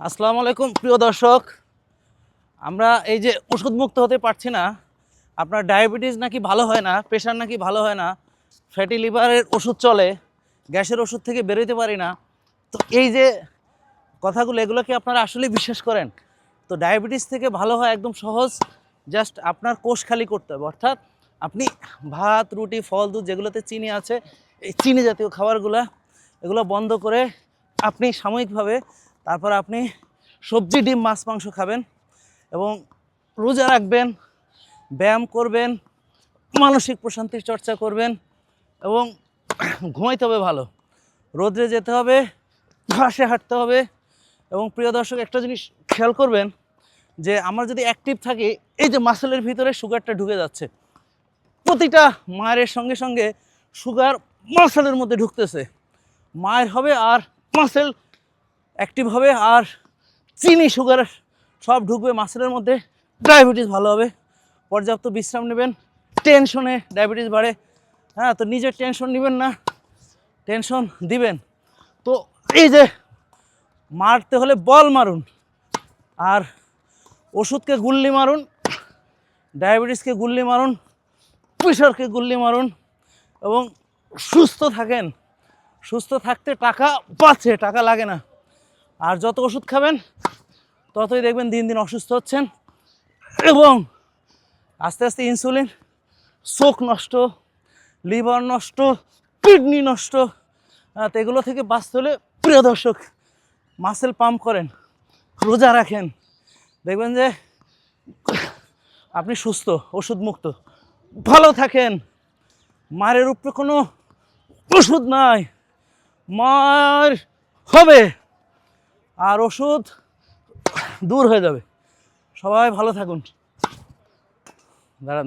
আসসালামু আলাইকুম, প্রিয় দর্শক। আমরা এই যে ওষুধ মুক্ত হতে পারছি না, আপনার ডায়াবেটিস নাকি ভালো হয় না, প্রেশার নাকি ভালো হয় না, ফ্যাটি লিভারের ওষুধ চলে, গ্যাসের ওষুধ থেকে বেরোতে পারি না। তো এই যে কথাগুলো, এগুলো কি আপনারা আসলে বিশ্বাস করেন? তো ডায়াবেটিস থেকে ভালো হয় একদম সহজ, জাস্ট আপনার কোষ খালি করতে হবে। অর্থাৎ আপনি ভাত, রুটি, ফল, দুধ যেগুলোতে চিনি আছে, এই চিনি জাতীয় খাবারগুলো, এগুলো বন্ধ করে আপনি সাময়িকভাবে তারপর আপনি সবজি, ডিম, মাছ, মাংস খাবেন এবং রোজা রাখবেন, ব্যায়াম করবেন, মানসিক প্রশান্তির চর্চা করবেন এবং ঘুমাইতে হবে ভালো। রোদ্রে যেতে হবে, ঘাসে হাঁটতে হবে এবং প্রিয় দর্শক, একটা জিনিস খেয়াল করবেন যে আমরা যদি অ্যাক্টিভ থাকি, এই যে মাসেলের ভিতরে সুগারটা ঢুকে যাচ্ছে। প্রতিটা মায়ের সঙ্গে সঙ্গে সুগার মাসেলের মধ্যে ঢুকতেছে। মায়ের হবে আর মাসেল অ্যাক্টিভ হবে আর চিনি সুগার সব ঢুকবে মাসেলের মধ্যে। ডায়াবেটিস ভালো হবে। পর্যাপ্ত বিশ্রাম নেবেন। টেনশনে ডায়াবেটিস বাড়ে। হ্যাঁ তো নিজের টেনশন নেবেন না। টেনশন দিবেন। তো এই যে মারতে হলে বল মারুন। আর ওষুধকে গুল্লি মারুন। ডায়াবেটিসকে গুল্লি মারুন। প্রেশারকে গুল্লি মারুন। এবং সুস্থ থাকেন। সুস্থ থাকতে টাকা পাচ্ছে টাকা লাগে না। আর যত ওষুধ খাবেন, ততই দেখবেন দিন দিন অসুস্থ হচ্ছেন এবং আস্তে আস্তে ইনসুলিন, চোখ নষ্ট, লিভার নষ্ট, কিডনি নষ্ট তো এগুলো থেকে বাঁচতে হলে প্রিয় দর্শক মাসেল পাম্প করেন, রোজা রাখেন। দেখবেন যে আপনি সুস্থ, ওষুধ মুক্ত, ভালো থাকেন। মায়ের উপরে কোনো ওষুধ নাই। মার হবে। আর ওষুধ দূর হয়ে যাবে। সবাই ভালো থাকুন। দাঁড়ান।